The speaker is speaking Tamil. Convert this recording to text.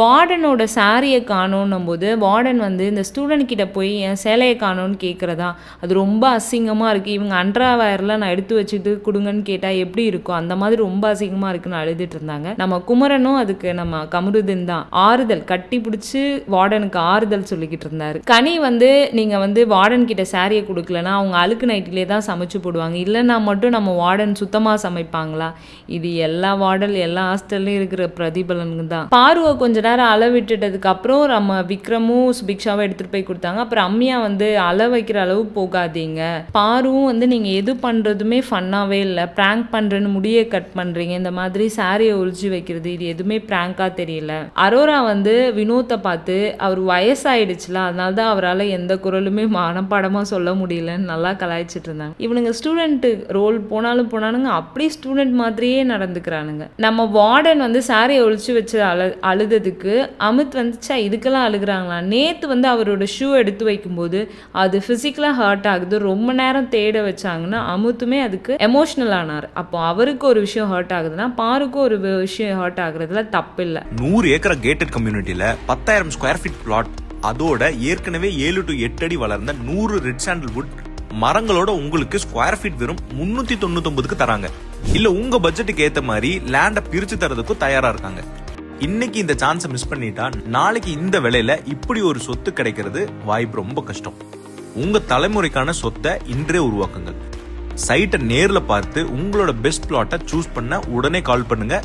வார்டனோட சாரியை காணோன்னும் போது வார்டன் வந்து இந்த ஸ்டூடெண்ட் கிட்ட போய் என் சேலையை காணோன்னு கேட்குறதா அது ரொம்ப அசிங்கமாக இருக்குது இவங்க அண்ட்ரா நான் எடுத்து வச்சுட்டு கொடுங்கன்னு கேட்டால் எப்படி இருக்கும்? அந்த மாதிரி ரொம்ப அசிங்கமாக இருக்குன்னு அழுதுட்டு இருந்தாங்க. நம்ம குமரனும் அதுக்கு நம்ம கமருதீன் தான். ஆறுதல் கட்டி பிடிச்சி வார்டனுக்கு ஆறுதல் சொல்லிக்கிட்டு இருந்தாரு. கனி வந்து நீங்கள் வந்து வார்டன் கிட்ட சாரியை கொடுக்கலன்னா அவங்க அழுக்கு நைட்டிலே தான் சமைச்சு போடுவாங்க. இல்லைன்னா மட்டும் நம்ம வார்டன் சுத்தமாக சமைப்பாங்களா? இது எல்லா வார்டன் எல்லா ஹாஸ்டல்லையும் இருக்கிற பிரதிபலனுங்க தான். பார்வை கொஞ்ச நேரம் அள விட்டுட்டதுக்கு அப்புறம் நம்ம விக்ரமும் சுபிக்ஷாவும் எடுத்துகிட்டு போய் கொடுத்தாங்க. அப்புறம் அம்மியா வந்து அள வைக்கிற அளவு போகாதீங்க. பாருவும் வந்து நீங்கள் எது பண்ணுறதுமே ஃபன்னாகவே இல்லை. ப்ராங்க் பண்ணுறேன்னு முடியை கட் பண்ணுறீங்க இந்த மாதிரி சாரியை ஒழிச்சு வைக்கிறது இது எதுவுமே ப்ராங்காக தெரியல. அரோரா வந்து வினோத்தை பார்த்து அவர் வயசாயிடுச்சுல அதனால தான் அவரால் எந்த குரலுமே மனப்பாடமாக சொல்ல முடியலன்னு நல்லா கலாய்ச்சிட்டு இருந்தாங்க. இவனுங்க ஸ்டூடெண்ட்டு ரோல் போனாலும் போனானுங்க அப்படியே ஸ்டூடெண்ட் மாதிரியே நடந்துக்கிறானுங்க. நம்ம வார்டன் வந்து சாரியை ஒழிச்சு வச்சு அழு அழுததுக்கு அமித் வந்துச்சா இதுக்கெல்லாம் அழுகுறாங்களா? நேற்று வந்து அவரோட ஷூ எடுத்து வைக்கும்போது அது ஃபிசிக்கலாக ஹர்ட் ஆகுது. ரொம்ப நேரம் தேட வச்சாங்கன்னா அமுத்துமே அதுக்கு எமோஷ்னல் ஆனார். அப்போ அவருக்கு ஒரு விஷயம் ஹர்ட் ஆகுதுன்னா பாருக்கும் ஒரு விஷயம் ஹர்ட் ஆகுறதுல தப்பு இல்லை நூறு ஏக்கர் கேட்டட் கம்யூனிட்டியில பத்தாயிரம் ஸ்கொயர் ஃபீட் பிளாட் அதோட ஏற்கனவே ஏழு டு எட்டு அடி வளர்ந்த நூறு ரெட் சாண்டல்வுட் மரங்களோட உங்களுக்கு ஸ்கொயர் ஃபீட் வெறும் முன்னூத்தி தொண்ணூத்தி தராங்க. இல்ல உங்க பட்ஜெட்டுக்கு ஏத்த மாதிரி லேண்ட பிரிச்சு தரதுக்கும் தயாரா இருக்காங்க. இன்னைக்கு இந்த சான்ஸை மிஸ் பண்ணிட்டா நாளைக்கு இந்த விலையில இப்படி ஒரு சொத்து கிடைக்கிறது வாய்ப்பு ரொம்ப கஷ்டம். உங்க தலைமுறைக்கான சொத்தை இன்றே உருவாக்குங்கள். சைட்டை நேரில் பார்த்து உங்களோட பெஸ்ட் பிளாட்டை சூஸ் பண்ண உடனே கால் பண்ணுங்க.